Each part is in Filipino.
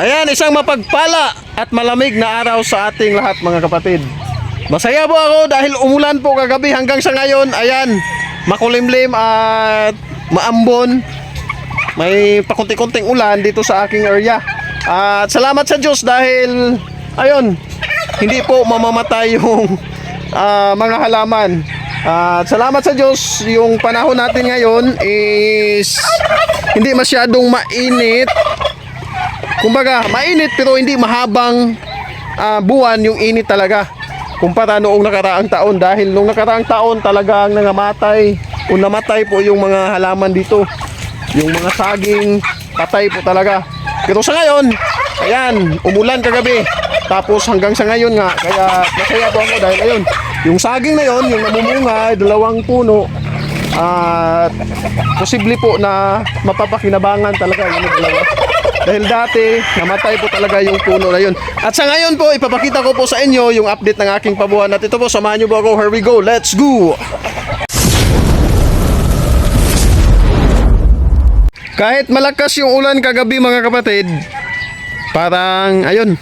Ayan, isang mapagpala at malamig na araw sa ating lahat mga kapatid. Masaya po ako dahil umulan po kagabi hanggang sa ngayon. Ayan, makulimlim at maambon. May pakunti-kunting ulan dito sa aking area. At salamat sa Diyos dahil, ayun, hindi po mamamatay yung ah, mga halaman. At salamat sa Diyos, yung panahon natin ngayon is hindi masyadong mainit Kumbaga, mainit pero hindi mahabang ah, buwan yung init talaga. Kumpara noong nakaraang taon dahil noong nakaraang taon talagang nangamatay o namatay po yung mga halaman dito. Yung mga saging patay po talaga. Pero sa ngayon, ayan, umulan kagabi. Tapos hanggang sa ngayon nga, kaya masaya po ako dahil ayun, yung saging na yon, yung namumunga, dalawang puno, at posible po na mapapakinabangan talaga yung dalawa. Dahil dati, namatay po talaga yung puno na yun. At sa ngayon po, ipapakita ko po sa inyo yung update ng aking pabuhan. At ito po, samahan nyo po ako. Here we go. Let's go! Kahit malakas yung ulan kagabi mga kapatid, parang ayun,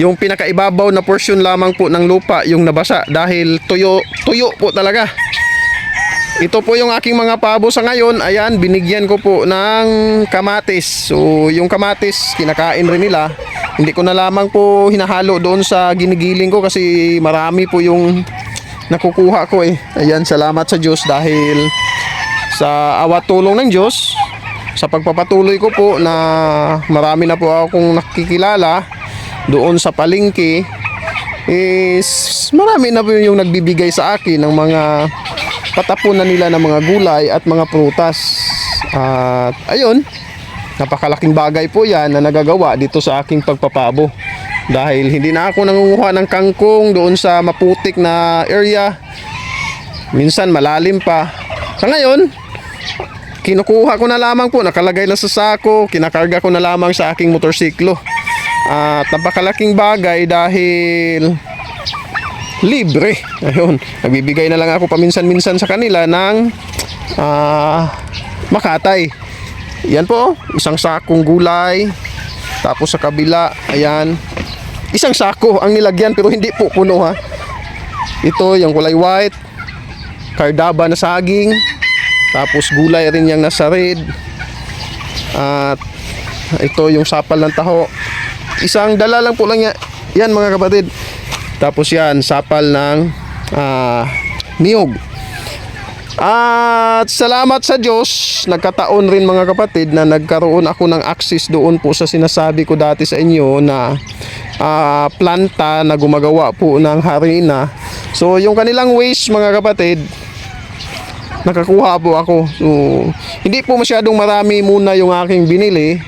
yung pinakaibabaw na portion lamang po ng lupa yung nabasa dahil tuyo, tuyo po talaga. Ito po yung aking mga pabo sa ngayon. Ayan, binigyan ko po ng kamatis. So, yung kamatis, kinakain rin nila. Hindi ko na lamang po hinahalo doon sa ginigiling ko kasi marami po yung nakukuha ko eh. Ayan, salamat sa Diyos dahil sa awat tulong ng Diyos, sa pagpapatuloy ko po na marami na po akong nakikilala doon sa palengke is marami na po yung nagbibigay sa akin ng mga patapunan nila ng mga gulay at mga prutas. At ayun, napakalaking bagay po yan na nagagawa dito sa aking pagpapabo. Dahil hindi na ako nangunguha ng kangkong doon sa maputik na area. Minsan malalim pa. Sa ngayon, kinukuha ko na lamang po, nakalagay na sa sako, kinakarga ko na lamang sa aking motorsiklo. At napakalaking bagay dahil libre. Ayun, nagbibigay na lang ako paminsan-minsan sa kanila ng ah, makatay. Yan po, isang sakong gulay. Tapos sa kabila, ayan, isang sako ang nilagyan pero hindi po puno ha. Ito yung kulay white, kardaba na saging, tapos gulay rin yung nasa red. At ito yung sapal ng taho. Isang dala lang po lang yan, yan mga kapatid. Tapos yan, sapal ng ah, niyog. At salamat sa Diyos, nagkataon rin mga kapatid na nagkaroon ako ng access doon po sa sinasabi ko dati sa inyo na ah, planta na gumagawa po ng harina. So yung kanilang waste mga kapatid, nakakuha po ako. So hindi po masyadong marami muna yung aking binili.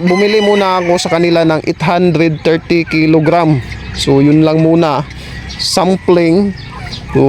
Bumili muna ako sa kanila ng 830 kilogram. So yun lang muna. Sampling. So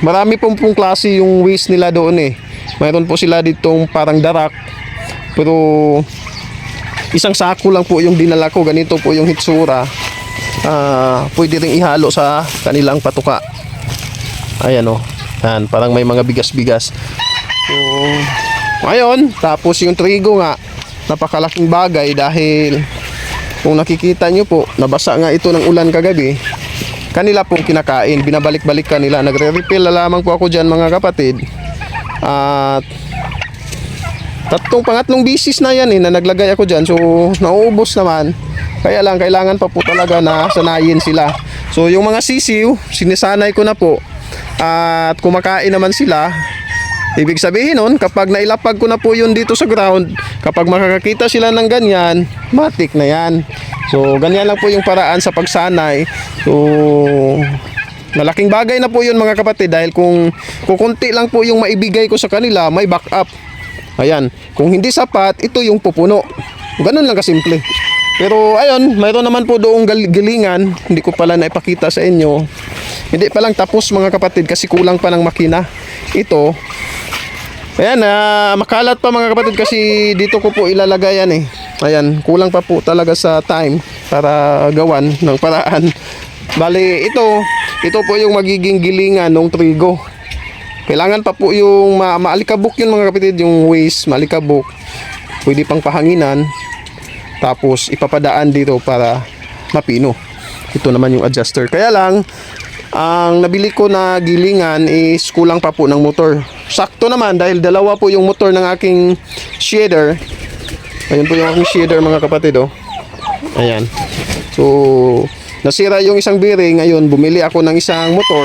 marami pong pong klase yung waste nila doon eh. Mayroon po sila ditong parang darak. Pero isang sako lang po yung dinala ko. Ganito po yung hitsura. Ah, pwede ring ihalo sa kanilang patuka. Ayan o. Yan, parang may mga bigas-bigas. So, ngayon, tapos yung trigo nga, napakalaking bagay dahil kung nakikita nyo po, nabasa nga ito ng ulan kagabi, kanila pong kinakain, binabalik-balik kanila. Nagre-refill na lamang po ako dyan mga kapatid. At tatlong pangatlong bisis na yan eh, na naglagay ako dyan. So, nauubos naman. Kaya lang, kailangan pa po talaga na sanayin sila. So, yung mga sisiw, sinisanay ko na po. At kumakain naman sila. Ibig sabihin nun, kapag nailapag ko na po yun dito sa ground, kapag makakakita sila ng ganyan, matik na yan. So, ganyan lang po yung paraan sa pagsanay. So, malaking bagay na po yun mga kapatid dahil kung kukunti lang po yung maibigay ko sa kanila, may backup. Ayan, kung hindi sapat, ito yung pupuno. Ganun lang kasimple. Pero ayun, mayroon naman po doong gilingan, hindi ko pala naipakita sa inyo. Hindi pa lang tapos mga kapatid kasi kulang pa ng makina. Ito, ayan, ah, makalat pa mga kapatid kasi dito ko po ilalagay yan eh. Ayan, kulang pa po talaga sa time para gawan ng paraan. Bali, ito, ito po yung magiging gilingan ng trigo. Kailangan pa po yung ma maalikabok yun mga kapatid, yung waste, maalikabok. Pwede pang pahanginan. Tapos ipapadaan dito para mapino. Ito naman yung adjuster. Kaya lang, ang nabili ko na gilingan is kulang pa po ng motor. Sakto naman dahil dalawa po yung motor ng aking shader. Ayun po yung aking shader mga kapatid oh. Ayan. So, nasira yung isang bearing. Ngayon, bumili ako ng isang motor.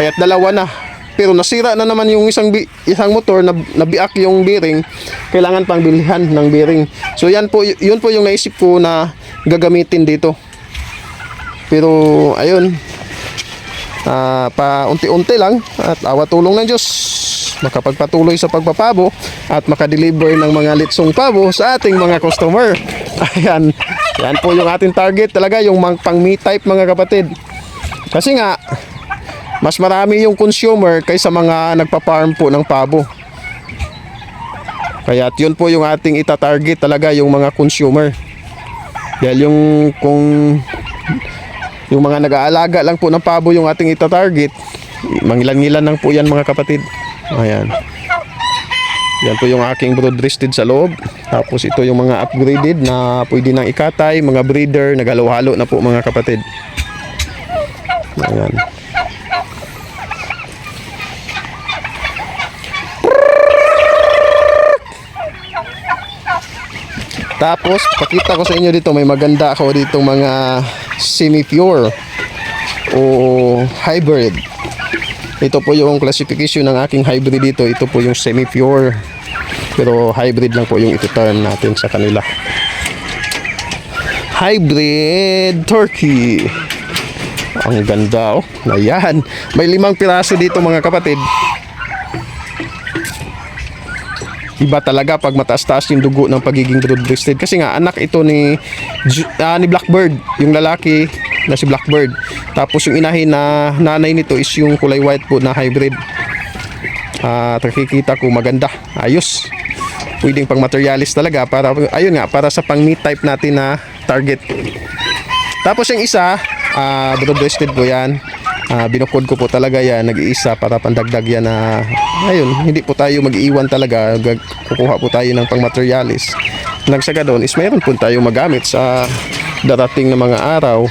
Kaya't dalawa na. Pero nasira na naman yung isang bi- isang motor na nabiak yung bearing. Kailangan pang bilhan ng bearing. So, yan po, yun po yung naisip ko na gagamitin dito. Pero, ayun. Ah, pa unti-unti lang at awa tulong ng Diyos makapagpatuloy sa pagpapabo at makadeliver ng mga litsong pabo sa ating mga customer. Ayan. Yan po yung ating target talaga yung pang me type mga kapatid. Kasi nga mas marami yung consumer kaysa mga nagpa-farm po ng pabo. Kaya yun po yung ating ita-target talaga yung mga consumer. Dahil yung kung yung mga nag-aalaga lang po ng pabo yung ating ita-target, mangilan-ngilan lang po yan mga kapatid. Ayan. Yan po yung aking brood rested sa loob. Tapos ito yung mga upgraded na pwede nang ikatay, mga breeder, naghalo-halo na po mga kapatid. Ayan. Tapos, pakita ko sa inyo dito, may maganda ako dito mga semi-pure o hybrid. Ito po yung classification ng aking hybrid dito. Ito po yung semi-pure. Pero hybrid lang po yung ito-term natin sa kanila. Hybrid turkey. Ang ganda oh. Ayan. May limang piraso dito mga kapatid. Iba talaga pag mataas-taas yung dugo ng pagiging broad-breasted. Kasi nga, anak ito ni, ah, ni Blackbird. Yung lalaki na si Blackbird. Tapos yung inahin na nanay nito is yung kulay white po na hybrid. At nakikita ko maganda. Ayos. Pwedeng pang materialis talaga para ayun nga para sa pang meat type natin na target. Tapos yung isa, ah broad-breasted po yan. Ah, binukod ko po talaga yan, nag-iisa para pandagdag yan na ayun, hindi po tayo mag-iwan talaga, kukuha po tayo ng pang materialis. Nagsaga doon is mayroon po tayo magamit sa darating na mga araw.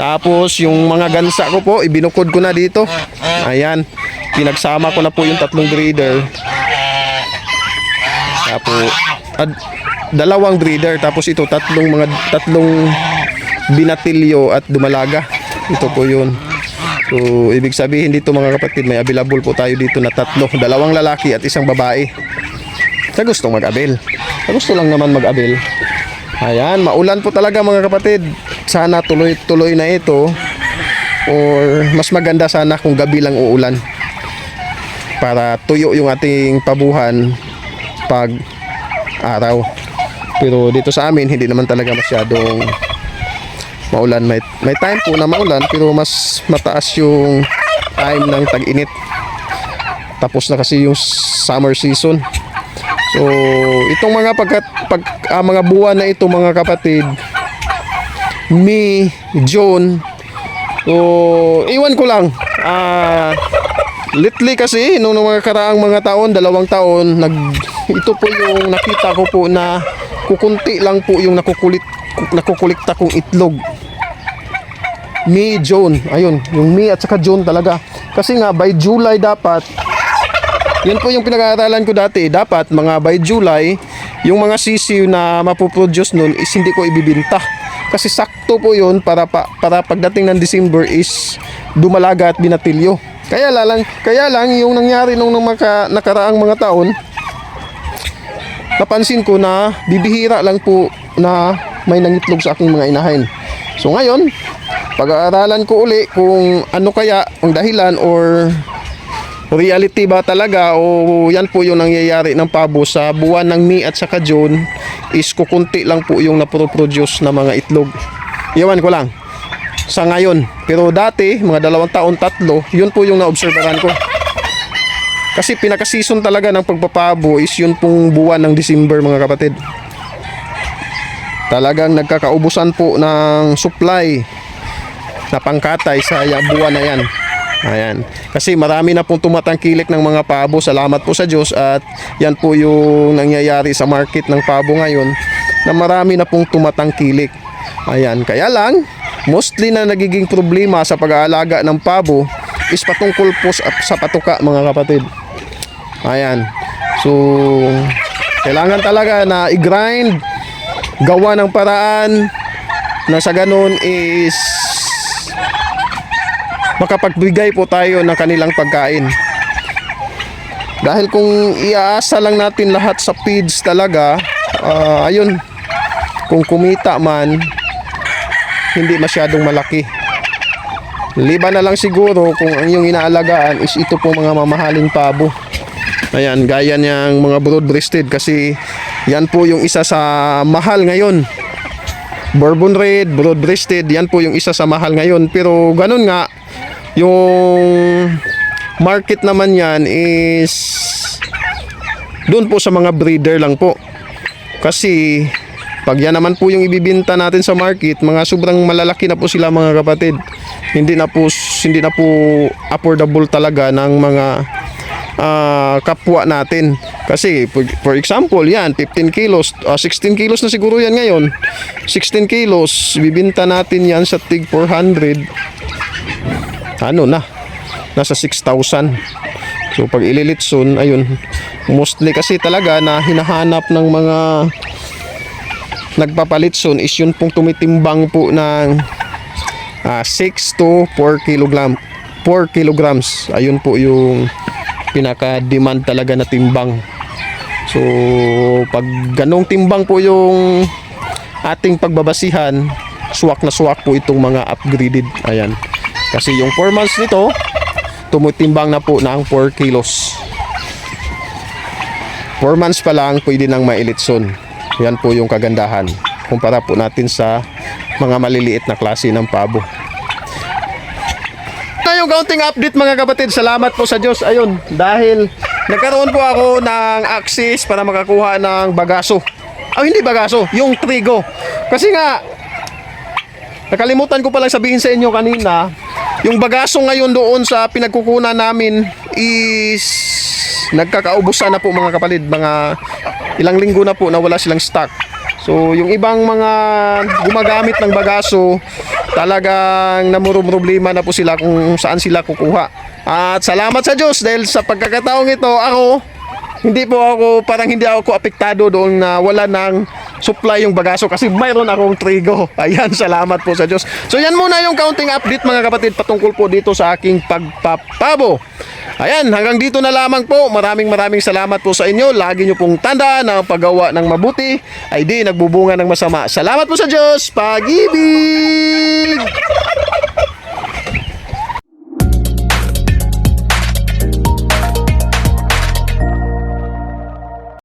Tapos yung mga gansa ko po, ibinukod ko na dito. Ayan, pinagsama ko na po yung tatlong breeder. Tapos ad, dalawang breeder tapos ito tatlong mga tatlong binatilyo at dumalaga. Ito po 'yun. So ibig sabihin dito mga kapatid may available po tayo dito na tatlo, dalawang lalaki at isang babae. Sa gustong mag-abil. Sa gusto lang naman mag-abil. Ayan, maulan po talaga mga kapatid. Sana tuloy-tuloy na ito or mas maganda sana kung gabi lang uulan para tuyo yung ating pabuhan pag araw. Pero dito sa amin hindi naman talaga masyadong maulan. May, may time po na maulan pero mas mataas yung time ng tag-init. Tapos na kasi yung summer season. So, itong mga pagkat pag ah, mga buwan na ito mga kapatid, May, June. So, iwan ko lang. Ah, lately kasi nung mga karaang mga taon, dalawang taon, nag ito po yung nakita ko po na kukunti lang po yung nakukulit nakukulikta kong itlog. May, June. Ayun, yung May at saka June talaga. Kasi nga by July dapat yun po yung pinag-aaralan ko dati. Dapat mga by July, yung mga sisiw na mapoproduce nun is hindi ko ibibinta. Kasi sakto po yun para, pa, para pagdating ng December is dumalaga at binatilyo. Kaya lang, kaya lang yung nangyari nung, nung maka, nakaraang mga taon, napansin ko na bibihira lang po na may nangitlog sa aking mga inahin. So ngayon, pag-aaralan ko uli kung ano kaya ang dahilan or reality ba talaga o yan po yung nangyayari ng pabo sa buwan ng May at saka June is kukunti lang po yung naproproduce na mga itlog. Iwan ko lang sa ngayon. Pero dati, mga dalawang taon, tatlo, yun po yung naobserbahan ko. Kasi pinaka-season talaga ng pagpapabo is yun pong buwan ng December mga kapatid. Talagang nagkakaubusan po ng supply na pangkatay sa buwan na yan. Ayan. Kasi marami na pong tumatangkilik ng mga pabo. Salamat po sa Diyos at yan po yung nangyayari sa market ng pabo ngayon na marami na pong tumatangkilik. Ayan. Kaya lang, mostly na nagiging problema sa pag-aalaga ng pabo is patungkol po sa patuka mga kapatid. Ayan. So, kailangan talaga na i-grind, gawa ng paraan na sa ganun is makapagbigay po tayo ng kanilang pagkain. Dahil kung iaasa lang natin lahat sa feeds talaga, ah, ayun, kung kumita man, hindi masyadong malaki. Liba na lang siguro kung ang iyong inaalagaan is ito po mga mamahaling pabo. Ayan, gaya niyang mga broad-breasted kasi yan po yung isa sa mahal ngayon. Bourbon Red, broad-breasted, yan po yung isa sa mahal ngayon. Pero ganun nga, yung market naman yan is doon po sa mga breeder lang po. Kasi pag yan naman po yung ibibinta natin sa market, mga sobrang malalaki na po sila mga kapatid. Hindi na po hindi na po affordable talaga ng mga ah, kapwa natin. Kasi for, example, yan 15 kilos, ah, 16 kilos na siguro yan ngayon. 16 kilos, bibinta natin yan sa tig 400. Ano na? Nasa 6,000. So pag ililitson, ayun, mostly kasi talaga na hinahanap ng mga nagpapalitson is yun pong tumitimbang po ng ah, 6 to 4 kilogram 4 kilograms ayun po yung pinaka demand talaga na timbang so pag ganong timbang po yung ating pagbabasihan swak na swak po itong mga upgraded ayan kasi yung 4 months nito tumitimbang na po ng 4 kilos 4 months pa lang pwede nang mailitson. Yan po yung kagandahan. Kumpara po natin sa mga maliliit na klase ng pabo. Na yung kaunting update mga kapatid. Salamat po sa Diyos. Ayun, dahil nagkaroon po ako ng access para makakuha ng bagaso. Ah, hindi bagaso, yung trigo. Kasi nga, nakalimutan ko palang sabihin sa inyo kanina, yung bagaso ngayon doon sa pinagkukunan namin is nagkakaubusan na po mga kapatid mga ilang linggo na po na wala silang stock so yung ibang mga gumagamit ng bagaso talagang namuro problema na po sila kung saan sila kukuha. At salamat sa Diyos dahil sa pagkakataong ito ako hindi po ako parang hindi ako apektado doon na wala ng supply yung bagaso kasi mayroon akong trigo. Ayan, salamat po sa Diyos. So yan muna yung counting update mga kapatid patungkol po dito sa aking pagpapabo. Ayan, hanggang dito na lamang po. Maraming maraming salamat po sa inyo. Lagi nyo pong tanda na ang paggawa ng mabuti ay di nagbubunga ng masama. Salamat po sa Diyos. Pag-ibig!